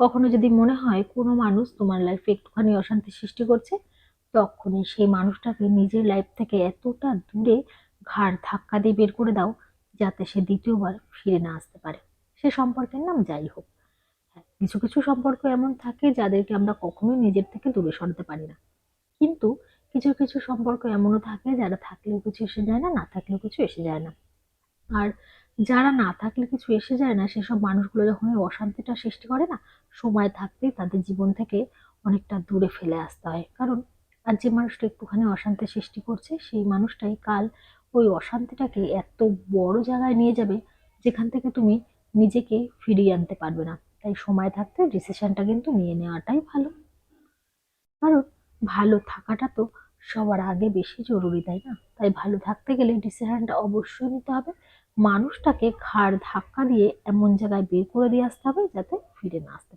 কখনো যদি মনে হয় কোনো মানুষ তোমার লাইফে একটুখানি অশান্তি সৃষ্টি করছে, তখনই সেই মানুষটাকে নিজের লাইফ থেকে এতটা দূরে ঘাড় ধাক্কা দিয়ে বের করে দাও, যাতে সে দ্বিতীয়বার ফিরে না আসতে পারে। সে সম্পর্কের নাম যাই হোক। হ্যাঁ কিছু কিছু সম্পর্ক এমন থাকে যাদেরকে আমরা কখনোই নিজের থেকে দূরে সরতে পারি না। কিন্তু কিছু কিছু সম্পর্ক এমনও থাকে, যারা থাকলেও কিছু এসে যায় না না থাকলেও কিছু এসে যায় না। আর যারা না থাকলে কিছু এসে যায় না, সেসব মানুষগুলো যখন অশান্তিটা সৃষ্টি করে না, সময় থাকতেই তাদের জীবন থেকে অনেকটা দূরে ফেলে আসতে হয়। কারণ আর যে মানুষটা একটুখানি অশান্তি সৃষ্টি করছে, সেই মানুষটাই কাল ওই অশান্তিটাকে এত বড় জায়গায় নিয়ে যাবে, যেখান থেকে তুমি নিজেকে ফিরিয়ে আনতে পারবে না। তাই সময় থাকতে ডিসিশনটা কিন্তু নিয়ে নেওয়াটাই ভালো। কারণ ভালো থাকাটা তো সবার আগে বেশি জরুরি, তাই না? তাই ভালো থাকতে গেলে ডিসিশনটা অবশ্যই নিতে হবে। মানুষটাকে ঘাড় ধাক্কা দিয়ে এমন জায়গায় বের করে দিয়ে আসতে হবে যাতে ফিরে না আসতে